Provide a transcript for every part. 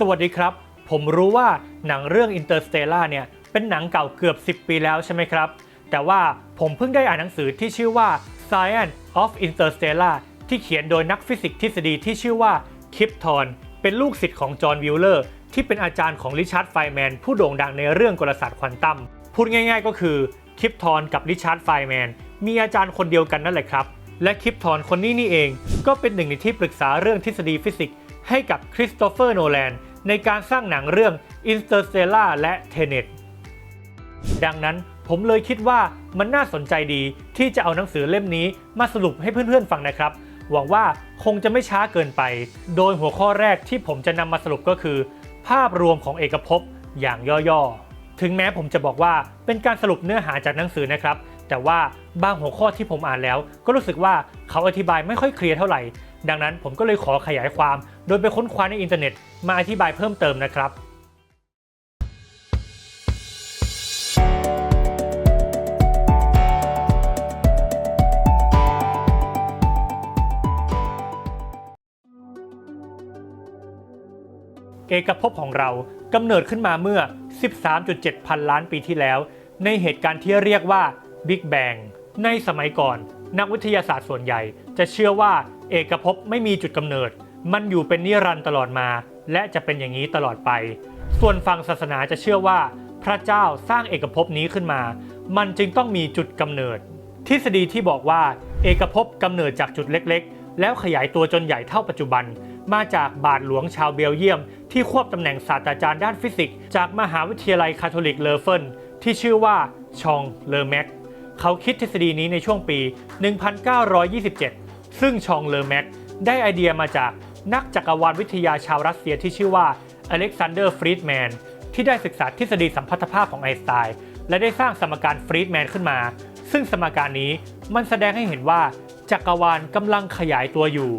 สวัสดีครับ ผมรู้ว่าหนังเรื่อง Interstellar เนี่ยเป็นหนังเก่าเกือบ 10 ปีแล้วใช่ไหมครับ แต่ว่าผมเพิ่งได้อ่านหนังสือที่ชื่อว่า Science of Interstellar ที่เขียนโดยนักฟิสิกส์ทฤษฎีที่ชื่อว่าคิปทอนเป็นลูกศิษย์ของจอห์นวิลเลอร์ที่เป็นอาจารย์ของริชาร์ดไฟแมนผู้โด่งดังในเรื่องกลศาสตร์ควอนตัมพูดง่ายๆ ก็คือคิปทอนกับริชาร์ดไฟแมนมีอาจารย์คนเดียวกันนั่นแหละครับ และคิปทอนคนนี้นี่เอง ก็เป็นหนึ่งในที่ปรึกษาเรื่องทฤษฎีฟิสิกส์ให้กับคริสโตเฟอร์โนแลน ในการสร้างหนังเรื่อง Interstellar และ Tenet ดังนั้นผมเลยคิดว่ามันน่าสนใจดีที่จะเอาหนังสือเล่มนี้มาสรุปให้เพื่อนๆฟังนะครับ หวังว่าคงจะไม่ช้าเกินไป โดยหัวข้อแรกที่ผมจะนำมาสรุปก็คือ ภาพรวมของเอกภพอย่างย่อๆ ถึงแม้ผมจะบอกว่าเป็นการสรุปเนื้อหาจากหนังสือนะครับ แต่ว่าบางหัวข้อที่ผมอ่านแล้ว ก็รู้สึกว่าเขาอธิบายไม่ค่อยเคลียร์เท่าไหร่ ดังนั้นผมก็เลยขอขยายความ โดยไปค้นคว้าในอินเทอร์เน็ตมาอธิบายเพิ่มเติมนะครับเอกภพของเรากำเนิดขึ้นมาเมื่อ 13.7 พันล้านปีที่แล้ว ในเหตุการณ์ที่เรียกว่า Big Bang ในสมัยก่อน นักวิทยาศาสตร์ส่วนใหญ่จะเชื่อว่า เอกภพไม่มีจุดกำเนิด มันอยู่เป็นนิรันดร์ตลอดมา และจะเป็นอย่างนี้ตลอดไป ส่วนฝั่งศาสนาจะเชื่อว่า พระเจ้าสร้างเอกภพนี้ขึ้นมา มันจึงต้องมีจุดกำเนิด ทฤษฎีที่บอกว่า เอกภพกำเนิดจากจุดเล็กๆ แล้วขยายตัวจนใหญ่เท่าปัจจุบัน มาจากบาทหลวงชาวเบลเยียม ที่ควบตำแหน่งศาสตราจารย์ด้านฟิสิกส์จากมหาวิทยาลัยคาทอลิกเลอเฟนที่ชื่อว่าชองเลอแม็กเขาคิดทฤษฎีนี้ในช่วงปี 1927 ซึ่งชองเลอแม็กได้ไอเดียมาจากนักจักรวาลวิทยาชาวรัสเซียที่ชื่อว่าอเล็กซานเดอร์ฟรีดแมนที่ได้ศึกษาทฤษฎีสัมพัทธภาพของไอน์สไตน์และได้สร้างสมการฟรีดแมนขึ้นมา ซึ่งสมการนี้มันแสดงให้เห็นว่าจักรวาลกำลังขยายตัวอยู่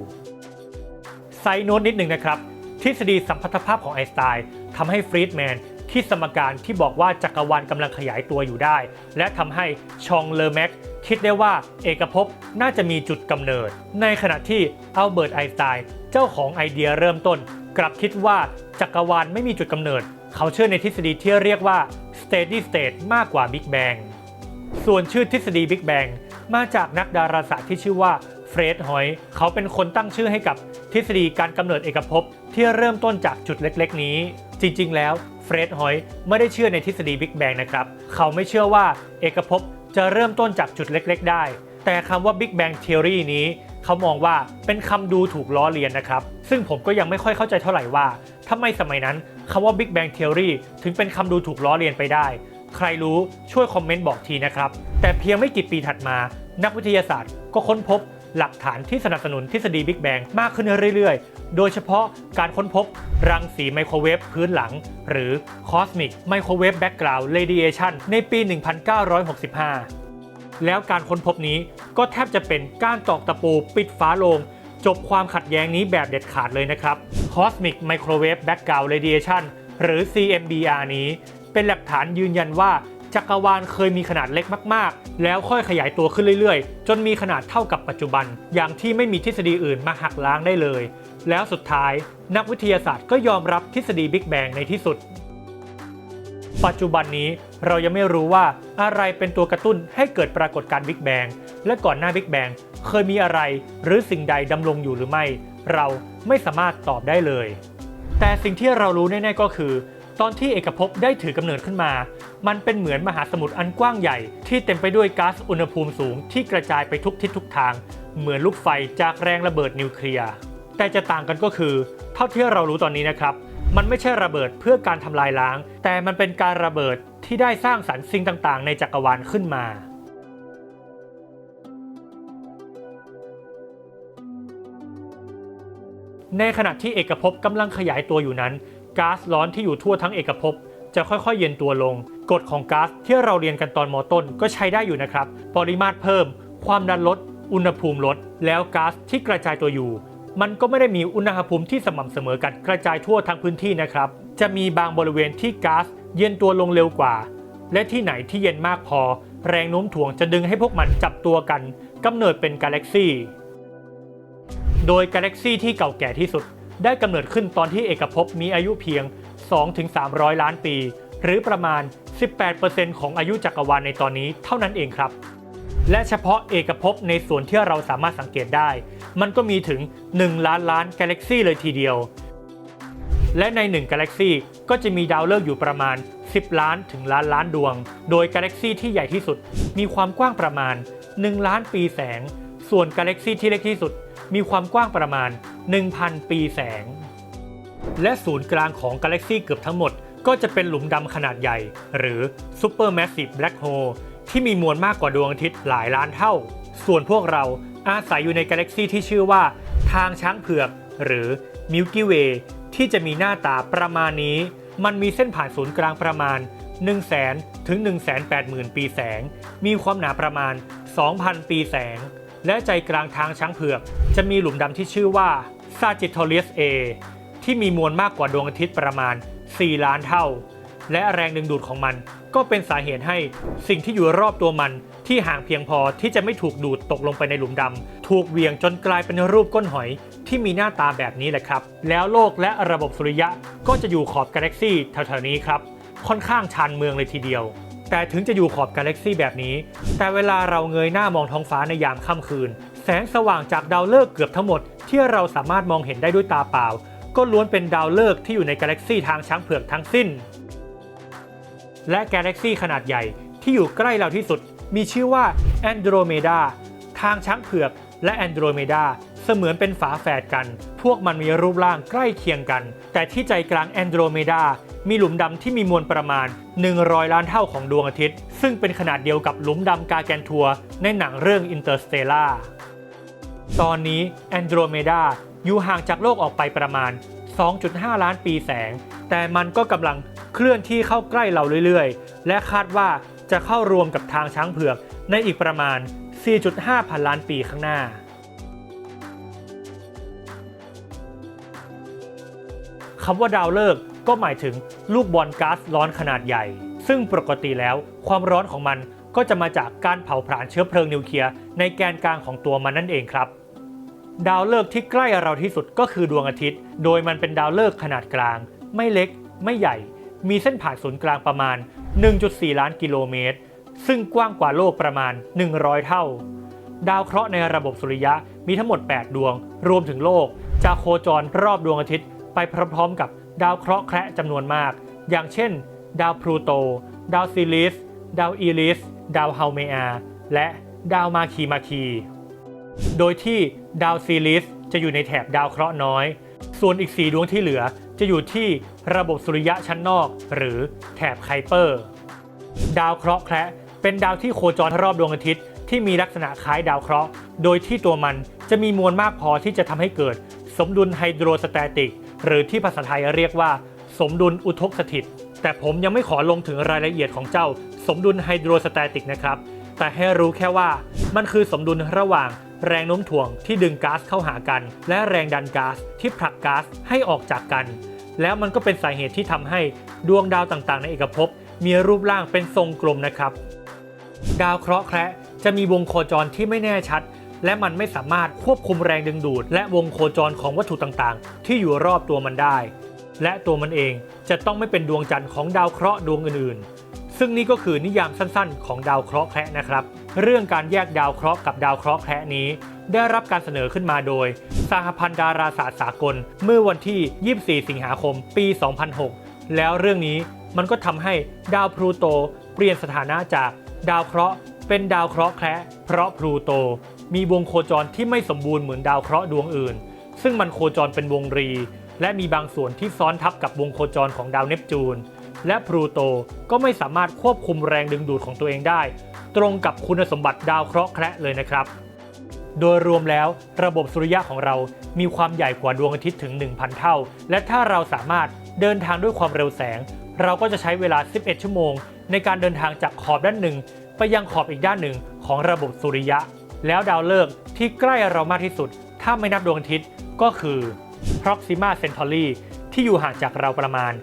ไซโนตนิดหนึ่งนะครับ ทฤษฎีสัมพัทธภาพของไอน์สไตน์ทำให้ฟรีดแมนคิดสมการที่บอกว่าจักรวาลกำลังขยายตัวอยู่ได้ และทำให้ชองเลอแม็ก คิดได้ว่าเอกภพน่าจะมีจุดกำเนิด ในขณะที่อัลเบิร์ตไอน์สไตน์เจ้าของไอเดียเริ่มต้น กลับคิดว่าจักรวาลไม่มีจุดกำเนิด เขาเชื่อในทฤษฎีที่เรียกว่า steady state มากกว่า Big Bang ส่วนชื่อทฤษฎี Big Bang มาจากนักดาราศาสตร์ที่ชื่อว่าเฟรด หอย เขาเป็นคนตั้งชื่อให้กับทฤษฎีการกำเนิดเอกภพที่เริ่มต้นจากจุดเล็ก ๆ นี้ จริง ๆ แล้วเฟรด หอย ไม่ได้เชื่อในทฤษฎี Big Bang นะครับ เขาไม่เชื่อว่าเอกภพ จะเริ่มต้นจากจุดเล็กๆ ได้ แต่คำว่า Big Bang Theory นี้เขามองว่าเป็นคำดูถูกล้อเลียนนะครับ ซึ่งผมก็ยังไม่ค่อยเข้าใจเท่าไหร่ว่าทำไมสมัยนั้นคำว่า Big Bang Theory ถึงเป็นคำดูถูกล้อเลียนไปได้ ใครรู้ช่วยคอมเมนต์บอกทีนะครับ แต่เพียงไม่กี่ปีถัดมา นักวิทยาศาสตร์ก็ค้นพบ หลักฐานที่สนับสนุนทฤษฎี Big Bang มากขึ้นเรื่อยๆ โดยเฉพาะการค้นพบรังสีไมโครเวฟพื้นหลัง หรือ Cosmic Microwave Background Radiation ในปี 1965 แล้วการค้นพบนี้ก็แทบจะเป็นการตอกตะปูปิดฝาโลง จบความขัดแย้งนี้แบบเด็ดขาดเลยนะครับ Cosmic Microwave Background Radiation หรือ CMBR นี้เป็นหลักฐานยืนยันว่า จักรวาลเคยมีขนาดเล็กมากๆ แล้วค่อยขยายตัวขึ้นเรื่อยๆ จนมีขนาดเท่ากับปัจจุบัน อย่างที่ไม่มีทฤษฎีอื่นมาหักล้างได้เลย แล้วสุดท้าย นักวิทยาศาสตร์ก็ยอมรับทฤษฎี Big Bang ในที่สุด ปัจจุบันนี้เรายังไม่รู้ว่าอะไรเป็นตัวกระตุ้นให้เกิดปรากฏการณ์ Big Bang และก่อนหน้า Big Bang เคยมีอะไรหรือสิ่งใดดำรงอยู่หรือไม่ เราไม่สามารถตอบได้เลย แต่สิ่งที่เรารู้แน่ๆก็คือ ตอนที่เอกภพได้ถือกำเนิดขึ้นมา มันเป็นเหมือนมหาสมุทรอันกว้างใหญ่ ที่เต็มไปด้วยก๊าซอุณหภูมิสูงที่กระจายไปทุกทิศทุกทาง เหมือนลูกไฟจากแรงระเบิดนิวเคลียร์แต่จะต่างกันก็คือ เท่าที่เรารู้ตอนนี้นะครับ มันไม่ใช่ระเบิดเพื่อการทำลายล้าง แต่มันเป็นการระเบิดที่ได้สร้างสรรค์สิ่งต่างๆ ในจักรวาลขึ้นมาในขณะที่เอกภพกำลังขยายตัวอยู่นั้น ก๊าซร้อนที่อยู่ทั่วทั้งเอกภพจะค่อยๆ เย็นตัวลง กฎของก๊าซที่เราเรียนกันตอนมต้นก็ใช้ได้อยู่นะครับ ปริมาตรเพิ่ม ความดันลด อุณหภูมิลด แล้วก๊าซที่กระจายตัวอยู่ มันก็ไม่ได้มีอุณหภูมิที่สม่ำเสมอกันกระจายทั่วทั้งพื้นที่นะครับ จะมีบางบริเวณที่ก๊าซเย็นตัวลงเร็วกว่า และที่ไหนที่เย็นมากพอ แรงโน้มถ่วงจะดึงให้พวกมันจับตัวกันกำเนิดเป็นกาแล็กซี่ โดยกาแล็กซี่ที่เก่าแก่ที่สุด ได้กำเนิดขึ้นตอนที่เอกภพมีอายุเพียง 2-300 ล้านปี หรือประมาณ 18%ของอายุจักรวาลในตอนนี้เท่านั้นเองครับ และเฉพาะเอกภพในส่วนที่เราสามารถสังเกตได้ มันก็มีถึง 1 ล้านล้านกาแล็กซี่เลยทีเดียว และใน 1 กาแล็กซี่ก็จะมีดาวฤกษ์อยู่ประมาณ 10 ล้านถึงล้านล้านดวง โดยกาแล็กซี่ที่ใหญ่ที่สุด มีความกว้างประมาณ 1 ล้านปีแสง ส่วนกาแล็กซี่ที่เล็กที่สุด มีความกว้างประมาณ 1,000 ปีแสง และศูนย์กลางของกาแล็กซีเกือบทั้งหมด ก็จะเป็นหลุมดำขนาดใหญ่ หรือ Supermassive Black Hole ที่มีมวลมากกว่าดวงอาทิตย์หลายล้านเท่า ส่วนพวกเราอาศัยอยู่ในกาแล็กซีที่ชื่อว่า ทางช้างเผือก หรือ Milky Way ที่จะมีหน้าตาประมาณนี้ มันมีเส้นผ่านศูนย์กลางประมาณ 1 0 0 0 0แถึง 1 8 0 0 0 0 ปีแสง มีความหนาประมาณ 2,000 ปีแสง และใจกลางทางช้างเผือก จะมีหลุมดำที่ชื่อว่า Sagittarius A ที่มีมวลมากกว่าดวงอาทิตย์ประมาณ 4 ล้านเท่า และแรงดึงดูดของมัน ก็เป็นสาเหตุให้สิ่งที่อยู่รอบตัวมันที่ห่างเพียงพอที่จะไม่ถูกดูดตกลงไปในหลุมดำถูกเวี่ยงจนกลายเป็นรูปก้นหอยที่มีหน้าตาแบบนี้แหละครับ แล้วโลกและระบบสุริยะก็จะอยู่ขอบกาแล็กซี่แถวๆนี้ครับ ค่อนข้างชานเมืองเลยทีเดียว แต่ถึงจะอยู่ขอบกาแล็กซี่แบบนี้ แต่เวลาเราเงยหน้ามองท้องฟ้าในยามค่ำคืน แสงสว่างจากดาวฤกษ์เกือบทั้งหมด ที่เราสามารถมองเห็นได้ด้วยตาเปล่า ก็ล้วนเป็นดาวฤกษ์ที่อยู่ในกาแล็กซีทางช้างเผือกทั้งสิ้น และกาแล็กซีขนาดใหญ่ที่อยู่ใกล้เราที่สุด มีชื่อว่าแอนโดรเมดาทางช้างเผือกและแอนโดรเมดาเสมือนเป็นฝาแฝดกัน พวกมันมีรูปร่างใกล้เคียงกัน แต่ที่ใจกลางแอนโดรเมดามีหลุมดำที่มีมวลประมาณ 100 ล้านเท่าของดวงอาทิตย์ ซึ่งเป็นขนาดเดียวกับหลุมดำกาแกนทัวในหนังเรื่อง Interstellar ตอนนี้แอนโดรเมดาอยู่ห่างจากโลกออกไปประมาณ 2.5 ล้านปีแสง แต่มันก็กำลังเคลื่อนที่เข้าใกล้เราเรื่อยๆ และคาดว่าจะเข้ารวมกับทางช้างเผือกในอีกประมาณ 4.5 พันล้านปีข้างหน้า คำว่าดาวฤกษ์ก็หมายถึงลูกบอลก๊าซร้อนขนาดใหญ่ ซึ่งปกติแล้วความร้อนของมัน ก็จะมาจากการเผาผลาญเชื้อเพลิงนิวเคลียร์ในแกนกลางของตัวมันนั่นเองครับ ดาวฤกษ์ที่ใกล้เราที่สุดก็คือดวงอาทิตย์ โดยมันเป็นดาวฤกษ์ขนาดกลาง ไม่เล็ก ไม่ใหญ่ มีเส้นผ่านศูนย์กลางประมาณ 1.4 ล้านกิโลเมตร ซึ่งกว้างกว่าโลกประมาณ 100 เท่า ดาวเคราะห์ในระบบสุริยะมีทั้งหมด 8 ดวง รวมถึงโลก จะโคจรรอบดวงอาทิตย์ ไปพร้อมๆ กับดาวเคราะห์แคระจำนวนมาก อย่างเช่น ดาวพลูโต ดาวซิลิส ดาวอีลิส ดาวเฮาเมอาและดาวมาคีมาคี โดยที่ดาวซีลิสจะอยู่ในแถบดาวเคราะห์น้อย ส่วนอีก 4 ดวงที่เหลือจะอยู่ที่ระบบสุริยะชั้นนอก หรือแถบไคเปอร์ ดาวเคราะห์แคระเป็นดาวที่โคจรรอบดวงอาทิตย์ที่มีลักษณะคล้ายดาวเคราะห์ โดยที่ตัวมันจะมีมวลมากพอที่จะทำให้เกิด สมดุลไฮโดรสแตติก หรือที่ภาษาไทยเรียกว่า สมดุลอุทกสถิต แต่ผมยังไม่ขอลงถึงรายละเอียดของเจ้าสมดุลไฮโดรสแตติกนะครับ แต่ให้รู้แค่ว่ามันคือสมดุลระหว่างแรงโน้มถ่วงที่ดึงก๊าซเข้าหากัน และแรงดันก๊าซที่ผลักก๊าซให้ออกจากกัน แล้วมันก็เป็นสาเหตุที่ทำให้ดวงดาวต่างๆ ในเอกภพมีรูปร่างเป็นทรงกลมนะครับ ดาวเคราะห์แคระจะมีวงโคจรที่ไม่แน่ชัด และมันไม่สามารถควบคุมแรงดึงดูด และวงโคจรของวัตถุต่างๆ ที่อยู่รอบตัวมันได้ และตัวมันเองจะต้องไม่เป็นดวงจันทร์ของดาวเคราะห์ดวงอื่นๆ ซึ่งนี่ก็คือนิยามสั้นๆ ของดาวเคราะห์แคระนะครับ เรื่องการแยกดาวเคราะห์กับดาวเคราะห์แคระนี้ ได้รับการเสนอขึ้นมาโดย สหพันธ์ดาราศาสตร์สากล เมื่อวันที่ 24 สิงหาคม ปี 2006 แล้วเรื่องนี้มันก็ทำให้ดาวพลูโตเปลี่ยนสถานะจากดาวเคราะห์เป็นดาวเคราะห์แคระเพราะพลูโต มีวงโคจรที่ไม่สมบูรณ์เหมือนดาวเคราะห์ดวงอื่น ซึ่งมันโคจรเป็นวงรี และมีบางส่วนที่ซ้อนทับกับวงโคจรของดาวเนปจูน และพลูโตก็ไม่สามารถควบคุมแรงดึงดูดของตัวเองได้ ตรงกับคุณสมบัติดาวเคราะห์แคระเลยนะครับ โดยรวมแล้วระบบสุริยะของเรามีความใหญ่กว่าดวงอาทิตย์ถึง 1,000 เท่า และถ้าเราสามารถเดินทางด้วยความเร็วแสง เราก็จะใช้เวลา 11 ชั่วโมง ในการเดินทางจากขอบด้านหนึ่ง ไปยังขอบอีกด้านหนึ่งของระบบสุริยะ แล้วดาวฤกษ์ที่ใกล้เรามากที่สุด ถ้าไม่นับดวงอาทิตย์ก็คือ Proxima Centauri ที่อยู่ห่างจากเราประมาณ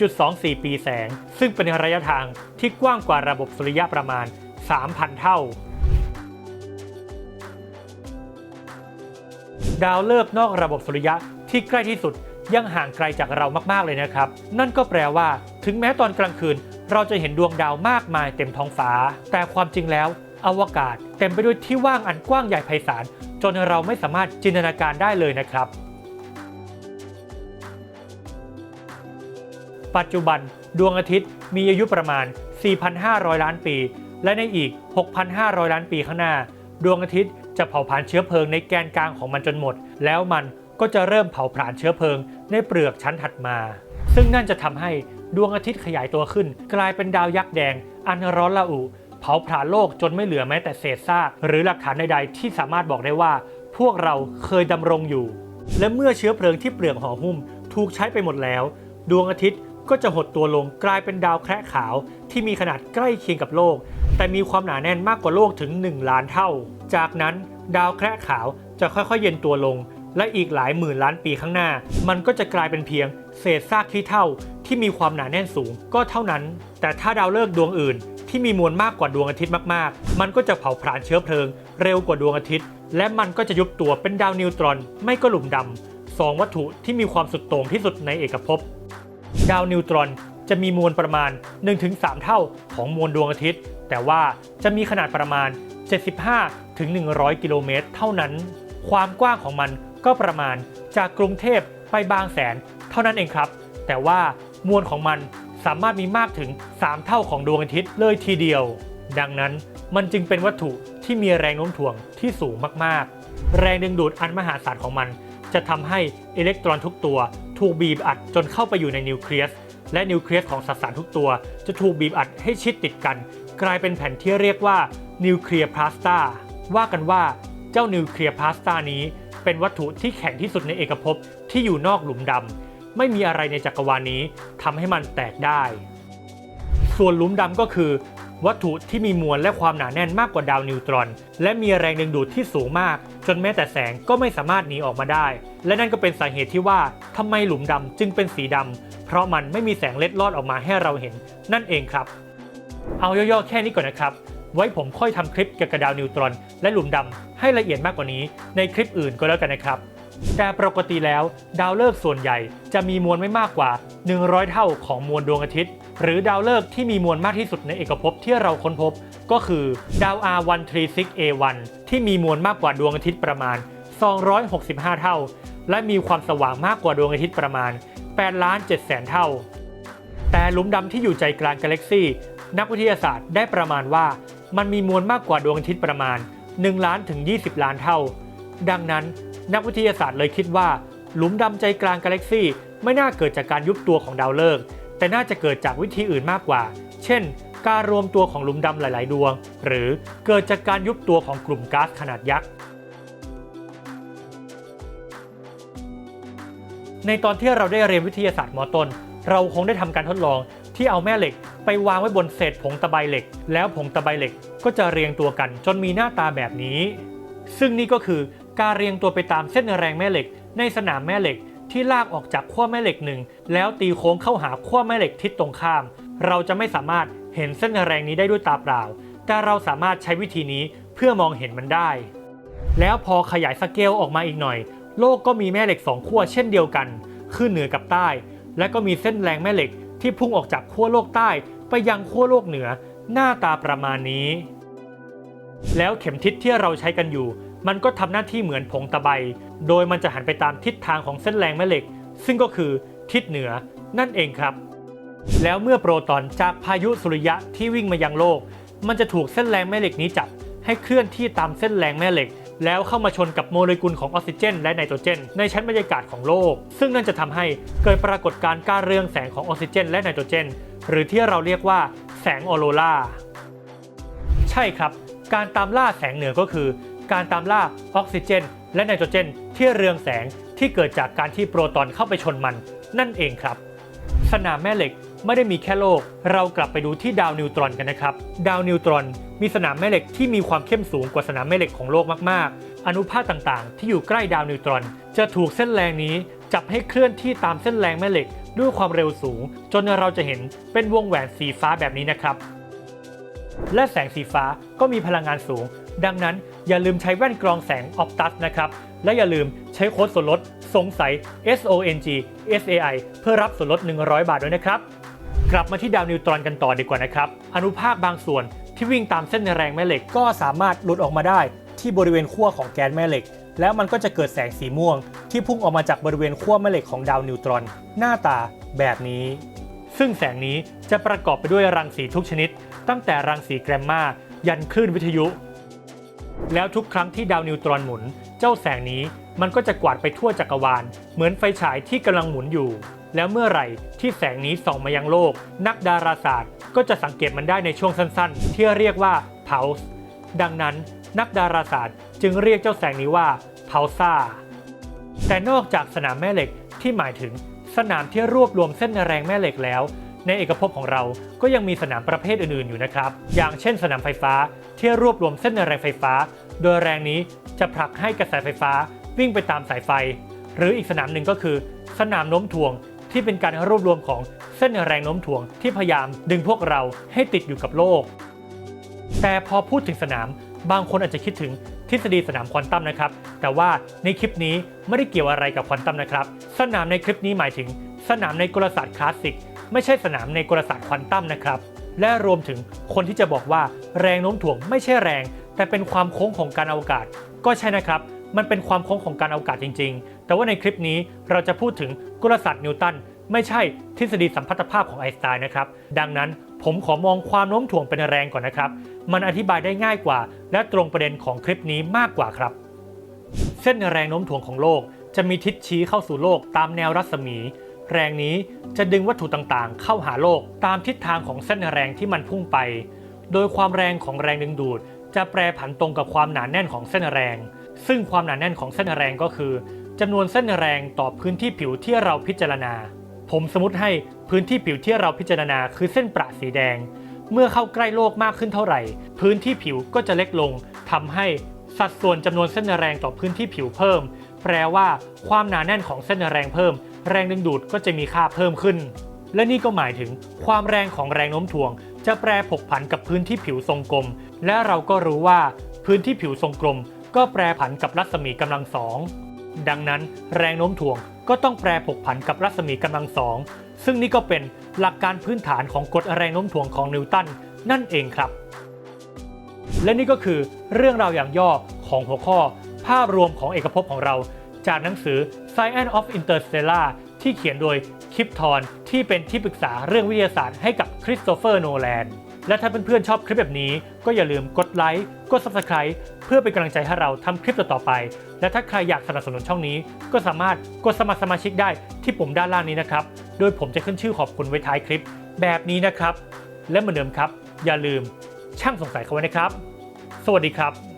4.24 ปีแสง ซึ่งเป็นระยะทางที่กว้างกว่าระบบสุริยะประมาณ 3,000 เท่า ดาวฤกษ์นอกระบบสุริยะที่ใกล้ที่สุดยังห่างไกลจากเรามากๆเลยนะครับ นั่นก็แปลว่า ถึงแม้ตอนกลางคืน เราจะเห็นดวงดาวมากมายเต็มท้องฟ้า แต่ความจริงแล้ว อวกาศเต็มไปด้วยที่ว่างอันกว้างใหญ่ไพศาลจนเราไม่สามารถจินตนาการได้เลยนะครับ ปัจจุบันดวงอาทิตย์มีอายุประมาณ 4,500 ล้านปี และในอีก 6,500 ล้านปีข้างหน้า ดวงอาทิตย์จะเผาผลาญเชื้อเพลิงในแกนกลางของมันจนหมด แล้วมันก็จะเริ่มเผาผลาญเชื้อเพลิงในเปลือกชั้นถัดมา ซึ่งนั่นจะทำให้ดวงอาทิตย์ขยายตัวขึ้น กลายเป็นดาวยักษ์แดง อันร้อนระอุ เผาผลาญโลกจนไม่เหลือแม้แต่เศษซากหรือหลักฐานใดๆ ที่สามารถบอกได้ว่า พวกเราเคยดำรงอยู่ และเมื่อเชื้อเพลิงที่เปลือกห่อหุ้มถูกใช้ไปหมดแล้ว ดวงอาทิตย์ ก็จะหดตัวลงกลายเป็นดาวแคระขาว ที่มีขนาดใกล้เคียงกับโลก แต่มีความหนาแน่นมากกว่าโลกถึง 1 ล้านเท่า จากนั้นดาวแคระขาวจะค่อยๆ เย็นตัวลง และอีกหลายหมื่นล้านปีข้างหน้า มันก็จะกลายเป็นเพียงเศษซากขี้เท่าที่มีความหนาแน่นสูงก็เท่านั้น แต่ถ้าดาวฤกษ์ดวงอื่น ที่มีมวลมากกว่าดวงอาทิตย์มากๆ มันก็จะเผาผลาญเชื้อเพลิง เร็วกว่าดวงอาทิตย์ และมันก็จะยุบตัวเป็นดาวนิวตรอน ไม่ก็หลุมดำสองวัตถุที่มีความสุดโต่งที่สุดในเอกภพ ดาวนิวตรอนจะมีมวลประมาณ 1-3 เท่าของมวลดวงอาทิตย์ แต่ว่าจะมีขนาดประมาณ 75-100 กิโลเมตร เท่านั้น ความกว้างของมันก็ประมาณจากกรุงเทพไปบางแสน เท่านั้นเองครับ แต่ว่ามวลของมันสามารถมีมากถึง 3 เท่าของดวงอาทิตย์เลยทีเดียว ดังนั้นมันจึงเป็นวัตถุที่มีแรงโน้มถ่วงที่สูงมากๆ แรงดึงดูดอันมหาศาลของมัน จะทำให้อิเล็กตรอนทุกตัว ถูกบีบอัดจนเข้าไปอยู่ในนิวเคลียส และนิวเคลียสของสสารทุกตัว จะถูกบีบอัดให้ชิดติดกัน กลายเป็นแผ่นที่เรียกว่านิวเคลียร์พลาสตาว่ากันว่าเจ้านิวเคลียร์พลาสตานี้เป็นวัตถุที่แข็งที่สุดในเอกภพที่อยู่นอกหลุมดำไม่มีอะไรในจักรวาลนี้ทำให้มันแตกได้ ส่วนหลุมดำก็คือ วัตถุที่มีมวลและความหนาแน่นมากกว่าดาวนิวตรอน และมีแรงดึงดูดที่สูงมาก จนแม้แต่แสงก็ไม่สามารถหนีออกมาได้ และนั่นก็เป็นสาเหตุที่ว่าทำไมหลุมดำจึงเป็นสีดำเพราะมันไม่มีแสงเล็ดลอดออกมาให้เราเห็น นั่นเองครับ เอาย่อๆแค่นี้ก่อนนะครับ ไว้ผมค่อยทำคลิปเกี่ยวกับดาวนิวตรอน และหลุมดำให้ละเอียดมากกว่านี้ ในคลิปอื่นก็แล้วกันนะครับแต่ปกติแล้ว ดาวฤกษ์ส่วนใหญ่จะมีมวลไม่มากกว่า 100 เท่าของมวลดวงอาทิตย์ หรือดาวฤกษ์ที่มีมวลมากที่สุดในเอกภพที่เราค้นพบ ก็คือดาว R136A1 ที่มีมวลมากกว่าดวงอาทิตย์ประมาณ 265 เท่า และมีความสว่างมากกว่าดวงอาทิตย์ประมาณ8ล้าน7แสนเท่า แต่หลุมดำที่อยู่ใจกลางกาแล็กซี่นักวิทยาศาสตร์ได้ประมาณว่ามันมีมวลมากกว่าดวงอาทิตย์ประมาณ 1 ล้านถึง 20 ล้านเท่า ดังนั้นนักวิทยาศาสตร์เลยคิดว่า หลุมดำใจกลางกาแล็กซี่ไม่น่าเกิดจากการยุบตัวของดาวฤกษ์ แต่น่าจะเกิดจากวิธีอื่นมากกว่า เช่น การรวมตัวของหลุมดำหลาย ๆ ดวง หรือเกิดจากการยุบตัวของกลุ่มก๊าซขนาดยักษ์ ในตอนที่เราได้เรียนวิทยาศาสตร์มอต้น เราคงได้ทำการทดลองที่เอาแม่เหล็กไปวางไว้บนเศษผงตะไบเหล็ก แล้วผงตะไบเหล็กก็จะเรียงตัวกันจนมีหน้าตาแบบนี้ ซึ่งนี่ก็คือการเรียงตัวไปตามเส้นแรงแม่เหล็ก ในสนามแม่เหล็ก ที่ลากออกจากขั้วแม่เหล็กหนึ่งแล้วตีโค้งเข้าหาขั้วแม่เหล็กทิศตรงข้าม เราจะไม่สามารถเห็นเส้นแรงนี้ได้ด้วยตาเปล่า แต่เราสามารถใช้วิธีนี้เพื่อมองเห็นมันได้ แล้วพอขยายสเกลออกมาอีกหน่อย โลกก็มีแม่เหล็กสองขั้วเช่นเดียวกัน คือเหนือกับใต้ และก็มีเส้นแรงแม่เหล็กที่พุ่งออกจากขั้วโลกใต้ ไปยังขั้วโลกเหนือ หน้าตาประมาณนี้ แล้วเข็มทิศที่เราใช้กันอยู่ มันก็ทำหน้าที่เหมือนผงตะไบ โดยมันจะหันไปตามทิศทางของเส้นแรงแม่เหล็ก ซึ่งก็คือทิศเหนือนั่นเองครับ แล้วเมื่อโปรตอนจากพายุสุริยะที่วิ่งมายังโลก มันจะถูกเส้นแรงแม่เหล็กนี้จับให้เคลื่อนที่ตามเส้นแรงแม่เหล็ก แล้วเข้ามาชนกับโมเลกุลของออกซิเจน และไนโตรเจน ในชั้นบรรยากาศของโลก ซึ่งนั่นจะทำให้เกิดปรากฏการณ์การเรืองแสงของออกซิเจน และไนโตรเจน หรือที่เราเรียกว่าแสงออโรราใช่ครับ การตามล่าแสงเหนือก็คือ การตามล่าออกซิเจน และไนโตรเจนที่เรืองแสงที่เกิดจากการที่โปรตอนเข้าไปชนมัน นั่นเองครับ สนามแม่เหล็กไม่ได้มีแค่โลก เรากลับไปดูที่ดาวนิวตรอนกันนะครับ ดาวนิวตรอนมีสนามแม่เหล็กที่มีความเข้มสูงกว่าสนามแม่เหล็กของโลกมากๆ อนุภาคต่างๆ ที่อยู่ใกล้ดาวนิวตรอน จะถูกเส้นแรงนี้จับให้เคลื่อนที่ตามเส้นแรงแม่เหล็กด้วยความเร็วสูง จนเราจะเห็นเป็นวงแหวนสีฟ้าแบบนี้นะครับ และแสงสีฟ้าก็มีพลังงานสูง ดังนั้นอย่าลืมใช้แว่นกรองแสงออปตัสนะครับ และอย่าลืมใช้โค้ดส่วนลดสงสัย S O N G S A I เพื่อรับส่วนลด 100 บาทด้วยนะครับ กลับมาที่ดาวนิวตรอนกันต่อดีกว่านะครับ อนุภาคบางส่วนที่วิ่งตามเส้นแรงแม่เหล็กก็สามารถหลุดออกมาได้ที่บริเวณขั้วของแกนแม่เหล็ก แล้วมันก็จะเกิดแสงสีม่วง ที่พุ่งออกมาจากบริเวณขั้วแม่เหล็กของดาวนิวตรอน หน้าตาแบบนี้ ซึ่งแสงนี้จะประกอบไปด้วยรังสีทุกชนิด ตั้งแต่รังสีแกรมมายันคลื่นวิทยุ แล้วทุกครั้งที่ดาวนิวตรอนหมุน เจ้าแสงนี้มันก็จะกวาดไปทั่วจักรวาล เหมือนไฟฉายที่กำลังหมุนอยู่ แล้วเมื่อไหร่ที่แสงนี้ส่องมายังโลก นักดาราศาสตร์ ก็จะสังเกตมันได้ในช่วงสั้นๆ ที่เรียกว่า pulse ดังนั้นนักดาราศาสตร์ จึงเรียกเจ้าแสงนี้ว่า pulsar แต่นอกจากสนามแม่เหล็กที่หมายถึงสนามที่รวบรวมเส้นแรงแม่เหล็กแล้ว ในเอกภพของเราก็ยังมีสนามประเภทอื่นๆอยู่นะครับ อย่างเช่นสนามไฟฟ้าที่รวบรวมเส้นแรงไฟฟ้า โดยแรงนี้จะผลักให้กระแสไฟฟ้าวิ่งไปตามสายไฟ หรืออีกสนามหนึ่งก็คือ สนามโน้มถ่วงที่เป็นการรวบรวมของเส้นแรงโน้มถ่วงที่พยายามดึงพวกเราให้ติดอยู่กับโลก แต่พอพูดถึงสนามบางคนอาจจะคิดถึงทฤษฎีสนามควอนตัมนะครับ แต่ว่าในคลิปนี้ไม่ได้เกี่ยวอะไรกับควอนตัมนะครับ สนามในคลิปนี้หมายถึง สนามในกลศาสตร์คลาสสิก ไม่ใช่สนามในกลศาสตร์ควอนตัมนะครับ และรวมถึงคนที่จะบอกว่าแรงโน้มถ่วงไม่ใช่แรง แต่เป็นความโค้งของการอวกาศ ก็ใช่นะครับ มันเป็นความโค้งของการอวกาศจริง ๆ แต่ว่าในคลิปนี้เราจะพูดถึงกลศาสตร์นิวตันไม่ใช่ทฤษฎีสัมพัทธภาพของไอน์สไตน์นะครับ ดังนั้นผมขอมองความโน้มถ่วงเป็นแรงก่อนนะครับ มันอธิบายได้ง่ายกว่า และตรงประเด็นของคลิปนี้มากกว่าครับ เส้นแรงโน้มถ่วงของโลก จะมีทิศชี้เข้าสู่โลกตามแนวรัศมี แรงนี้จะดึงวัตถุต่างๆ เข้าหาโลกตามทิศทางของเส้นแรงที่มันพุ่งไป โดยความแรงของแรงดึงดูด จะแปรผันตรงกับความหนาแน่นของเส้นแรง ซึ่งความหนาแน่นของเส้นแรงก็คือจำนวนเส้นแรงต่อพื้นที่ผิวที่เราพิจารณา ผมสมมติให้พื้นที่ผิวที่เราพิจารณาคือเส้นประสีแดง เมื่อเข้าใกล้โลกมากขึ้นเท่าไหร่ พื้นที่ผิวก็จะเล็กลงทำให้สัดส่วนจำนวนเส้นแรงต่อพื้นที่ผิวเพิ่ม แปลว่าความหนาแน่นของเส้นแรงเพิ่ม แรงดึงดูดก็จะมีค่าเพิ่มขึ้น และนี่ก็หมายถึงความแรงของแรงโน้มถ่วง จะแปรผกผันกับพื้นที่ผิวทรงกลม และเราก็รู้ว่าพื้นที่ผิวทรงกลม ก็แปรผันกับรัศมีกำลังสองดังนั้นแรงโน้มถ่วงก็ต้องแปรผกผันกับรัศมีกำลังสองซึ่งนี่ก็เป็นหลักการพื้นฐานของกฎแรงโน้มถ่วงของนิวตันนั่นเองครับ และนี่ก็คือเรื่องราวอย่างย่อของหัวข้อ ภาพรวมของเอกภพของเรา จากหนังสือ Science of Interstellar ที่เขียนโดยคิปทอนที่เป็นที่ปรึกษาเรื่องวิทยาศาสตร์ให้กับคริสโตเฟอร์โนแลนและถ้าเพื่อนๆชอบคลิปแบบนี้ ก็อย่าลืมกดไลค์กด Subscribe เพื่อเป็นกำลังใจให้เราทำคลิปต่อๆไป และถ้าใครอยากสนับสนุนช่องนี้ ก็สามารถกดสมัครสมาชิกได้ที่ปุ่มด้านล่างนี้นะครับ โดยผมจะขึ้นชื่อขอบคุณไว้ท้ายคลิปแบบนี้นะครับ และเหมือนเดิมครับ อย่าลืมช่างสงสัยเขาไว้นะครับ สวัสดีครับ